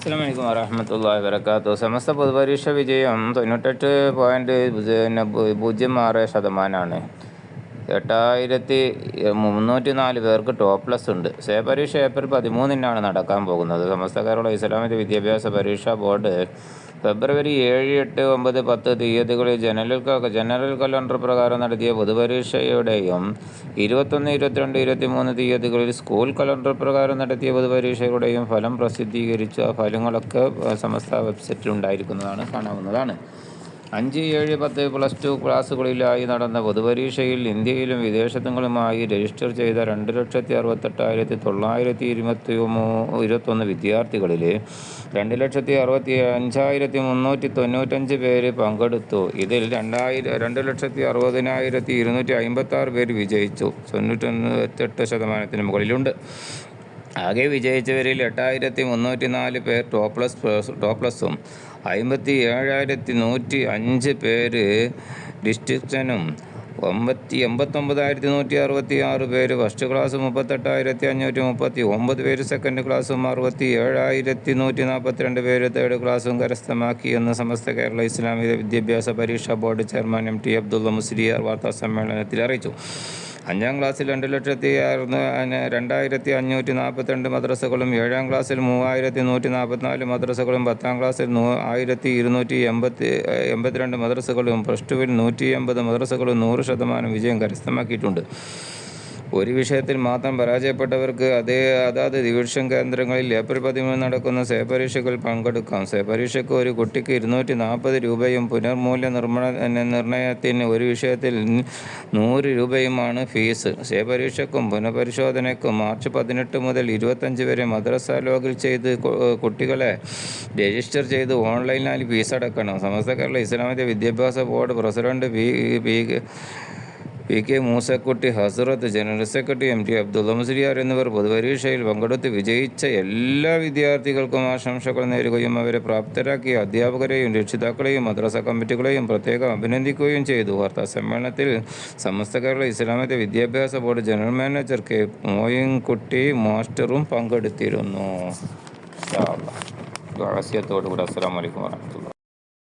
അസ്സാം വലൈക്കും വരഹമത്തല്ലാ വരക്കാത്തു സമസ്ത പൊതുപരീക്ഷ വിജയം തൊണ്ണൂറ്റെട്ട് പോയിന്റ് പിന്നെ പൂജ്യം ആറ് ശതമാനമാണ് എട്ടായിരത്തി മുന്നൂറ്റി നാല് പേർക്ക് ടോപ്പ് പ്ലസ് ഉണ്ട്. സേ പരീക്ഷ ഏപ്രിൽ പതിമൂന്നിനാണ് നടക്കാൻ പോകുന്നത്. സമസ്ത കേരള ഇസ്ലാമിക വിദ്യാഭ്യാസ പരീക്ഷാ ബോർഡ് ഫെബ്രുവരി ഏഴ് എട്ട് ഒമ്പത് പത്ത് തീയതികളിൽ ജനറൽ ജനറൽ കലണ്ടർ പ്രകാരം നടത്തിയ പൊതുപരീക്ഷയുടെയും ഇരുപത്തൊന്ന് ഇരുപത്തിരണ്ട് ഇരുപത്തിമൂന്ന് തീയതികളിൽ സ്കൂൾ കലണ്ടർ പ്രകാരം നടത്തിയ പൊതുപരീക്ഷയുടെയും ഫലം പ്രസിദ്ധീകരിച്ച ഫലങ്ങളൊക്കെ സമസ്ത വെബ്സൈറ്റിൽ ഉണ്ടായിരിക്കുന്നതാണ് കാണാവുന്നതാണ്. അഞ്ച് ഏഴ് പത്ത് പ്ലസ് ടു ക്ലാസ്സുകളിലായി നടന്ന പൊതുപരീക്ഷയിൽ ഇന്ത്യയിലും വിദേശത്തുങ്ങളുമായി രജിസ്റ്റർ ചെയ്ത രണ്ട് ലക്ഷത്തി അറുപത്തെട്ടായിരത്തി തൊള്ളായിരത്തി ഇരുപത്തി ഇരുപത്തൊന്ന് വിദ്യാർത്ഥികളിൽ രണ്ട് ലക്ഷത്തി അറുപത്തി അഞ്ചായിരത്തി മുന്നൂറ്റി തൊണ്ണൂറ്റഞ്ച് പേര് പങ്കെടുത്തു. ഇതിൽ രണ്ടായിരം രണ്ട് ലക്ഷത്തി അറുപതിനായിരത്തി ഇരുന്നൂറ്റി അമ്പത്താറ് പേര് വിജയിച്ചു. തൊണ്ണൂറ്റൊന്ന് ശതമാനത്തിന് മുകളിലുണ്ട്. ആകെ വിജയിച്ചവരിൽ എട്ടായിരത്തി മുന്നൂറ്റി നാല് പേർ ടോപ്പ് പ്ലസ് ടോപ്പ് പ്ലസും അമ്പത്തി ഏഴായിരത്തി നൂറ്റി അഞ്ച് പേര് ഡിസ്ട്രിക്ഷനും ഒമ്പത്തി എൺപത്തൊമ്പതായിരത്തി നൂറ്റി അറുപത്തി ആറ് പേര് ഫസ്റ്റ് ക്ലാസ് മുപ്പത്തെട്ടായിരത്തി അഞ്ഞൂറ്റി മുപ്പത്തി ഒമ്പത് പേര് സെക്കൻഡ് ക്ലാസ്സും അറുപത്തി ഏഴായിരത്തി നൂറ്റി നാൽപ്പത്തിരണ്ട് പേര് തേർഡ് ക്ലാസ്സും കരസ്ഥമാക്കി എന്ന് സമസ്ത കേരള ഇസ്ലാമിക വിദ്യാഭ്യാസ പരീക്ഷാ board chairman M T Abdulla Musliyar വാർത്താ സമ്മേളനത്തിൽ അറിയിച്ചു. അഞ്ചാം ക്ലാസ്സിൽ രണ്ട് ലക്ഷത്തി അറുന്ന രണ്ടായിരത്തി അഞ്ഞൂറ്റി നാൽപ്പത്തിരണ്ട് മദ്രസകളും ഏഴാം ക്ലാസ്സിൽ മൂവായിരത്തി നൂറ്റി നാൽപ്പത്തിനാല് മദ്രസകളും പത്താം ക്ലാസ്സിൽ ആയിരത്തി ഇരുന്നൂറ്റി എൺപത്തി എൺപത്തിരണ്ട് മദ്രസകളും പ്ലസ് ടുവിൽ നൂറ്റി എൺപത് മദ്രസകളും നൂറ് ശതമാനം വിജയം കരസ്ഥമാക്കിയിട്ടുണ്ട്. ഒരു വിഷയത്തിൽ മാത്രം പരാജയപ്പെട്ടവർക്ക് അതേ അതാത് ഡിവിഷൻ കേന്ദ്രങ്ങളിൽ ഏപ്രിൽ പതിമൂന്ന് നടക്കുന്ന സേ പരീക്ഷകൾ പങ്കെടുക്കാം. സേ പരീക്ഷയ്ക്ക് ഒരു കുട്ടിക്ക് ഇരുന്നൂറ്റി നാൽപ്പത് രൂപയും പുനർമൂല്യ നിർമ്മണ നിർണയത്തിന് ഒരു വിഷയത്തിൽ നൂറ് രൂപയുമാണ് ഫീസ്. സേ പരീക്ഷയ്ക്കും പുനഃപരിശോധനയ്ക്കും മാർച്ച് പതിനെട്ട് മുതൽ ഇരുപത്തഞ്ച് വരെ മദ്രസ ലോഗിൽ ചെയ്ത് കുട്ടികളെ രജിസ്റ്റർ ചെയ്ത് ഓൺലൈനായി ഫീസ് അടക്കണം. സമസ്ത കേരള ഇസ്ലാമിക വിദ്യാഭ്യാസ board president P P P K Moosakutty Hazrath general secretary M T Abdulla Musliyar എന്നിവർ പൊതുപരീക്ഷയിൽ പങ്കെടുത്ത് വിജയിച്ച എല്ലാ വിദ്യാർത്ഥികൾക്കും ആശംസകൾ നേരുകയും അവരെ പ്രാപ്തരാക്കിയ അധ്യാപകരെയും രക്ഷിതാക്കളെയും മദ്രസ കമ്മിറ്റികളെയും പ്രത്യേകം അഭിനന്ദിക്കുകയും ചെയ്തു. വാർത്താ സമ്മേളനത്തിൽ സമസ്ത കേരള ഇസ്ലാമിക വിദ്യാഭ്യാസ board general manager K Moinkutty മാസ്റ്ററും പങ്കെടുത്തിരുന്നു. ആസ്യത്തോടുകൂടി അസ്സാം വലൈക്കും വാഹമത്തുള്ള